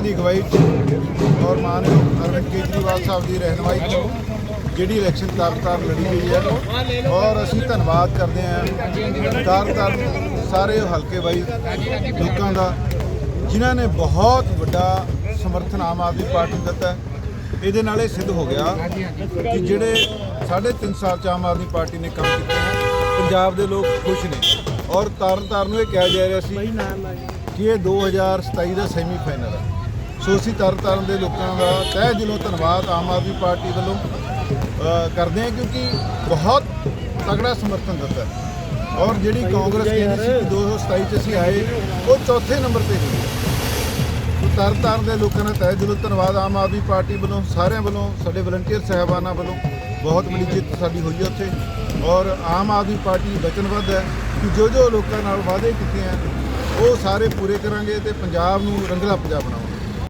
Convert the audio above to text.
ਉਹਨਾਂ ਦੀ ਅਗਵਾਈ 'ਚ ਔਰ ਮਾਨਯੋਗ ਅਰਵਿੰਦ ਕੇਜਰੀਵਾਲ ਸਾਹਿਬ ਦੀ ਰਹਿਨਮਾਈ 'ਚ ਜਿਹੜੀ ਇਲੈਕਸ਼ਨ ਤਰਨਤਾਰਨ ਲੜੀ ਗਈ ਹੈ। ਔਰ ਅਸੀਂ ਧੰਨਵਾਦ ਕਰਦੇ ਹਾਂ ਤਰਨਤਾਰਨ ਸਾਰੇ ਹਲਕੇ ਵਾਈ ਲੋਕਾਂ ਦਾ, ਜਿਨ੍ਹਾਂ ਨੇ ਬਹੁਤ ਵੱਡਾ ਸਮਰਥਨ ਆਮ ਆਦਮੀ ਪਾਰਟੀ ਨੂੰ ਦਿੱਤਾ। ਇਹਦੇ ਨਾਲ ਇਹ ਸਿੱਧ ਹੋ ਗਿਆ ਕਿ ਜਿਹੜੇ ਸਾਢੇ ਤਿੰਨ ਸਾਲ ਚ ਆਮ ਆਦਮੀ ਪਾਰਟੀ ਨੇ ਕੰਮ ਕੀਤਾ ਪੰਜਾਬ ਦੇ ਲੋਕ ਖੁਸ਼ ਨੇ। ਔਰ ਤਰਨਤਾਰਨ ਨੂੰ ਇਹ ਕਿਹਾ ਜਾ ਰਿਹਾ ਸੀ ਕਿ ਇਹ 2027 ਦਾ ਸੈਮੀ ਫਾਈਨਲ ਹੈ। ਸੋ ਅਸੀਂ ਤਰਨਤਾਰਨ ਦੇ ਲੋਕਾਂ ਦਾ ਤਹਿ ਦਿਲੋਂ ਧੰਨਵਾਦ ਆਮ ਆਦਮੀ ਪਾਰਟੀ ਵੱਲੋਂ ਕਰਦੇ ਹਾਂ ਕਿਉਂਕਿ ਬਹੁਤ ਤਗੜਾ ਸਮਰਥਨ ਦਿੱਤਾ। ਔਰ ਜਿਹੜੀ ਕਾਂਗਰਸ ਕਹਿੰਦੀ ਸੀ ਕਿ 2027 ਚ ਅਸੀਂ ਆਏ ਉਹ ਚੌਥੇ ਨੰਬਰ ਤੇ ਸੋ ਤਰਨਤਾਰਨ ਦੇ ਲੋਕਾਂ ਦਾ ਤਹਿ ਦਿਲੋਂ ਧੰਨਵਾਦ ਆਮ ਆਦਮੀ ਪਾਰਟੀ ਵੱਲੋਂ ਸਾਰਿਆਂ ਵੱਲੋਂ ਸਾਡੇ ਵਲੰਟੀਅਰ ਸਹਿਬਾਨਾਂ ਵੱਲੋਂ ਬਹੁਤ ਬੜੀ ਜਿੱਤ ਸਾਡੀ ਹੋਈ ਹੈ ਉੱਥੇ। ਔਰ ਆਮ ਆਦਮੀ ਪਾਰਟੀ ਵਚਨਬੱਧ ਹੈ ਕਿ ਜੋ ਜੋ ਲੋਕਾਂ ਨਾਲ ਵਾਅਦੇ ਕੀਤੇ ਹਨ ਉਹ ਸਾਰੇ ਪੂਰੇ ਕਰਾਂਗੇ ਤੇ ਪੰਜਾਬ ਨੂੰ ਰੰਗਲਾ ਪੰਜਾਬ ਬਣਾਵਾਂਗੇ।